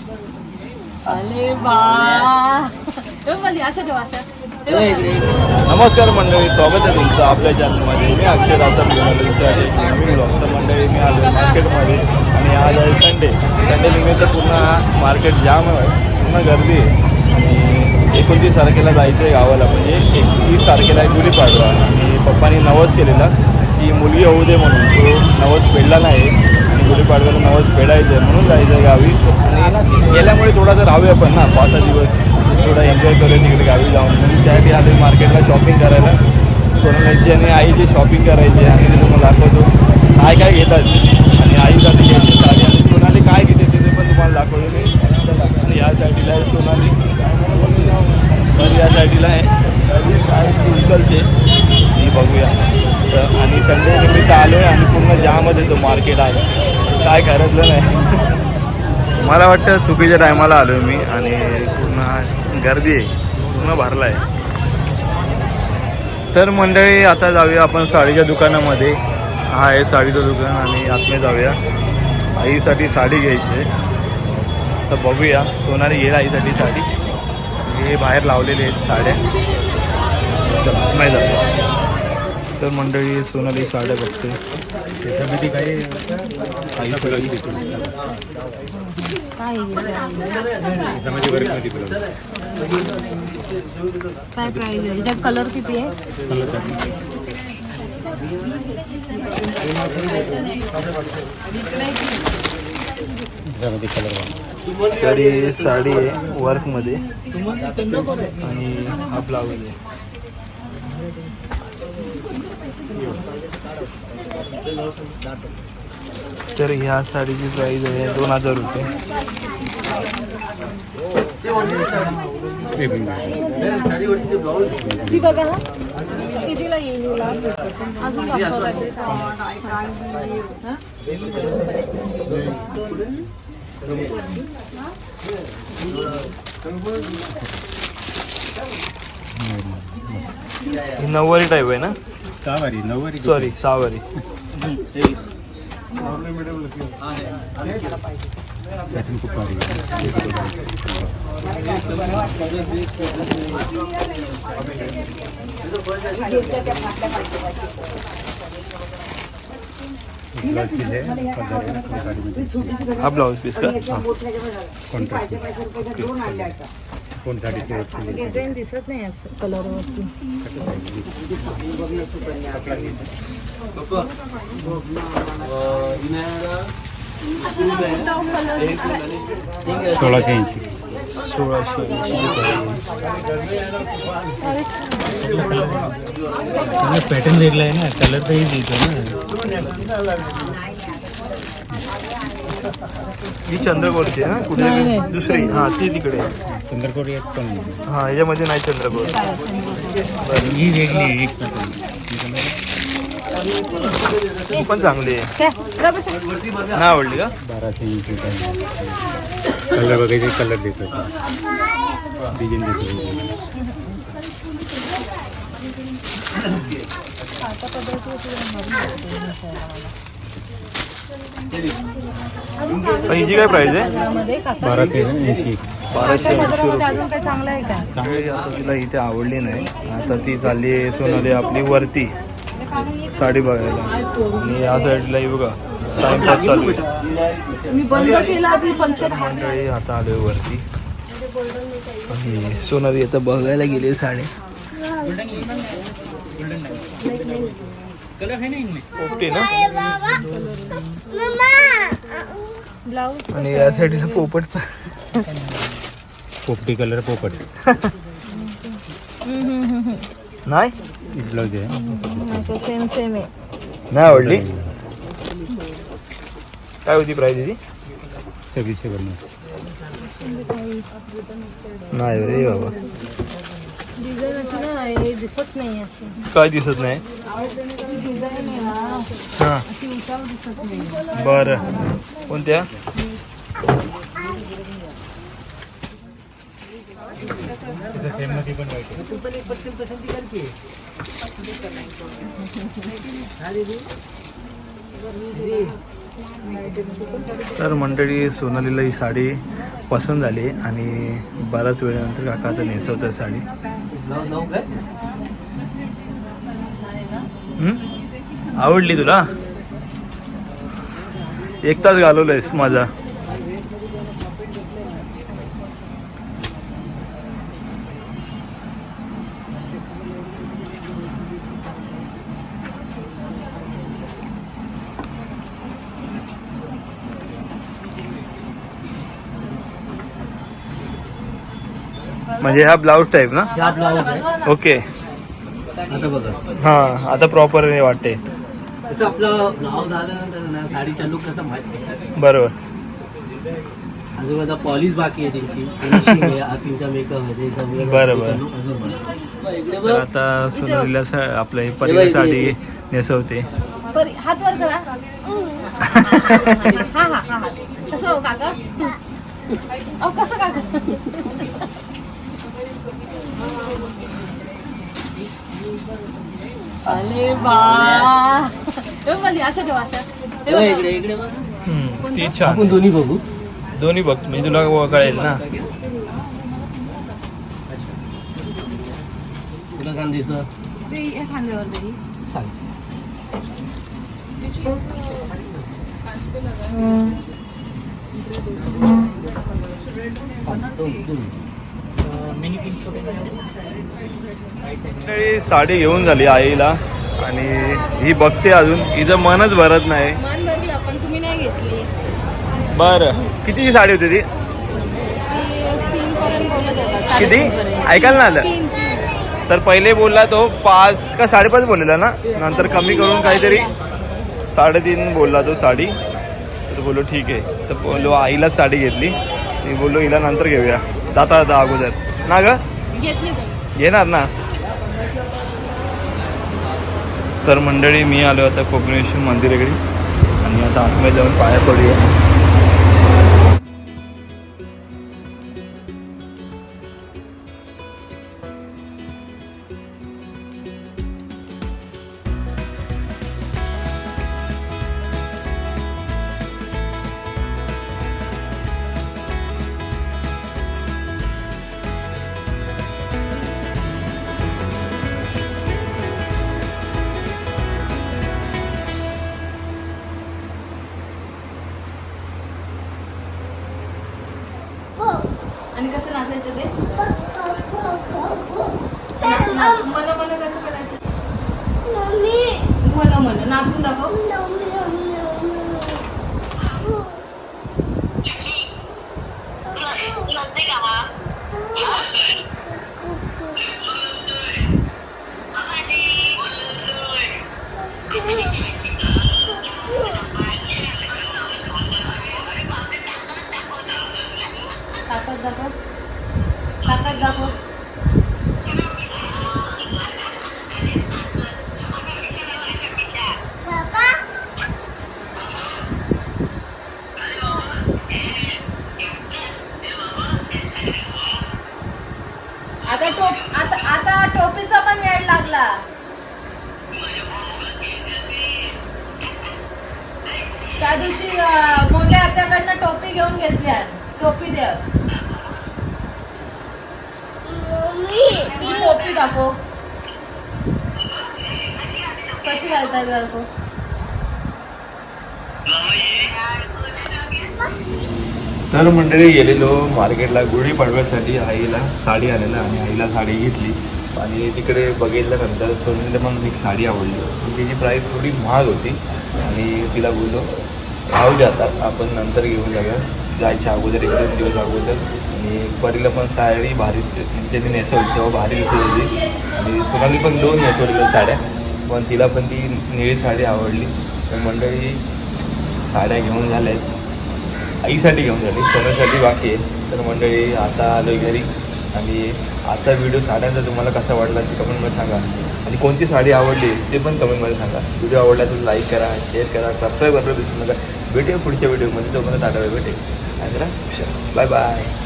अरे बा ठेव. नमस्कार मंडळी स्वागत आहे तुमचं आपल्या चॅनलमध्ये मी अक्षय ब्लॉग तर मंडळी मी आलो मार्केटमध्ये आणि आज आहे संडे संडे निमित्त पूर्ण मार्केट जाम आहे. पूर्ण गर्दी आहे. आणि एकोणतीस तारखेला जायचं आहे गावाला. म्हणजे एकतीस तारखेला गुढीपाडवा. आणि पप्पानी नवस केलेला की मुलगी होऊ दे म्हणून. तो नवस फेडला नाही. आणि गुढीपाडव्याला नवस फेडायचं आहे म्हणून जायचं आहे गावी. आणि गेल्यामुळे थोडा तर राहूया पण ना पाच सहा दिवस. थोडा एन्जॉय करूया तिकडे गावी जाऊन. म्हणून त्यासाठी आले मार्केटला शॉपिंग करायला. सोनालीची आणि आईची शॉपिंग करायची आणि ते तुम्हाला दाखवतो. काय काय घेतात? आणि आईसाठी घ्यायची साडी. आणि सोनाली काय घेते ते पण तुम्हाला दाखवतो मी आणि या आहे सोनाली. तर या साईडीला आहे. काय सिंकलचे बघूया. तर आणि संडे निमित्त आलो आहे आणि पूर्ण ज्यामध्ये येतो मार्केट आहे काय घरातलं नाही. मला वाटतं चुकीच्या टायमाला आलो मी आणि पूर्ण गर्दी आहे. पूर्ण भरला आहे तर मंडळी आता जाऊया आपण साडीच्या दुकानामध्ये. हा आहे साडीचं दुकान आणि आतमध्ये जाऊया. आईसाठी साडी घ्यायची आहे. तर बघूया सोनारी घेईल आईसाठी साडी. हे बाहेर लावलेले आहेत साड्या. चला नाही जाऊया. तर मंडळी सोनाली साड्या बघते. त्याच्यामध्ये काही काही काय आहे? काय प्राईज आहे त्याच्यात कलर किती आहे त्याच्यामध्ये तरी साडी आहे वर्कमध्ये आणि हा ब्लाऊज आहे. तर ह्या साडीची प्राईज आहे दोन हजार रुपये. बघा हा. नऊवारी टाईप आहे ना? सहावारी नऊवारी सॉरी सहावारी. हा ब्लाऊज पीस का? कोण वस्तू डिझाईन दिसत नाही असं कलरवरती. सोळाशे ऐंशी. सोळाशे पॅटर्न वेगळा आहे ना कलर तर येतो ना. ही चंद्रकोरची आहे ना कुठे. दुसरी. हां ती तिकडे. आहे. चंद्रकोट एक पण हां याच्यामध्ये नाही चंद्रकोर. ही वेगळी एक पण चांगली आहे. नाही आवडली का? बाराशे ऐंशी कलर बघायचे कलर देतो. डिझाईन देतो. हिची काय प्राईस आहे? बाराशे ऐंशी. बाराशे काका ऐंशी पदरामध्ये रुपये अजून काय चांगलं आहे का? चांगली आता तिला इथे आवडली नाही. आता ती चालली आहे सोनाली आपली वरती. साडी बघायला. आणि या साईडला बघा. टाइमपास चालू आहे. मी बंद केला ती पंचायत मंडळी आता आलोय वरती. आणि सोनाली आता बघायला गेली साडी. पोपटी ना? ब्लाऊज आणि या साईडला पोपट पोपटी कलर पोपट. नाही? ब्लाऊज आहे. सेम सेम आहे. नाही आवडली? काय होती प्राईस तिची सव्वीसशे पन्नास नाही रे बाबा. दिसत नाही काय दिसत नाही? हां. अशी उंचावर तर मंडळी सोनालीला ही साडी पसंत झाली आणि बराच वेळानंतर काका आता नेसवतात साडी. आवडली तुला? एक तास घालवलंयस माझा. म्हणजे हा ब्लाऊज टाईप ना हा ब्लाऊज आहे ओके आता बघा हा आता प्रॉपर वाटते तसं आपला ब्लाऊज आल्यानंतर ना साडीचा लुक कसा माहीत बरोबर आजूबाजूला पॉलिश बाकी आहे त्यांची finishing आहे मेकअप आहे अजून. तर आता सा- आपल्या ही परीला साडी नेसवते परी हात वर करा हा हा हा हा कसं हो काका अहो कसं काका अरे बा ठेव. हम्म, ती छान. आपण दोन्ही बघू. दोन्ही बघ म्हणजे तुला कळेल ना. तुला छान दिसत ते या खांद्यावर तरी चालेल. मंडळी साडी घेऊन झाली आईला आणि ही बघते अजून. हिचं मनच भरत नाही. मन भरलं पण तुम्ही नाही घेतली. बरं. कितीची साडी होती ती? किती? ऐकायला नाही आलं? तर पहिले बोलला तो पाच का साडेपाच बोललेला ना? नंतर कमी करून काहीतरी साडेतीन बोलला तो साडी. तर बोललो ठीक आहे. तर बोललो आईलाच साडी घेतली. मी बोललो हिला नंतर घेऊया. जाता जाता अगोदर. ना ग? येणार ना? तर मंडळी मी आलो आता कोकणेश्वर मंदिराकडे आणि आता आतमध्ये जाऊन पाया पडूया. आणि कसं नाचायचं ते? मला मला कसं करायचं? मला मला नाचून ताकद दाखव. ताकद दाखव. आता टोप आता आता टोपीचा पण वेळ लागला. त्या दिवशी मोठ्या आत्याकडनं टोपी घेऊन घेतली टोपी द्या ती टोपी दाखव. कशी घालतात दाखव. तर मंडळी गेलेलो मार्केटला गुढी पाडव्यासाठी आईला साडी आलेला आणि आईला साडी घेतली. आणि तिकडे बघितल्यानंतर सोनीला म्हणून एक साडी आवडली. पण तिची प्राईस थोडी महाग होती. आणि तिला बोललो राहू जातात आपण नंतर घेऊन जाऊया. जायच्या अगोदर एक दोन दिवस अगोदर आणि परीला पण साडी भारी त्यांनी नेसवली तेव्हा भारी दिसत होती. आणि सोनाली पण दोन नेसवलेल्या साड्या. पण तिला पण ती निळी साडी आवडली. तर मंडळी साड्या घेऊन झाल्या. आहेत आईसाठी घेऊन झाली सोन्यासाठी बाकी आहे. तर मंडळी आता आलो घरी. आणि आजचा व्हिडिओ साड्यांचा तुम्हाला कसा वाटला ते कमेंटमध्ये सांगा. आणि कोणती साडी आवडली ते पण कमेंटमध्ये सांगा. व्हिडिओ आवडला तर लाईक करा शेअर करा सबस्क्राईब करायला विसरू नका. भेटूया पुढच्या व्हिडिओमध्ये. तोपर्यंत टाटा भेटेल आणि बाय बाय.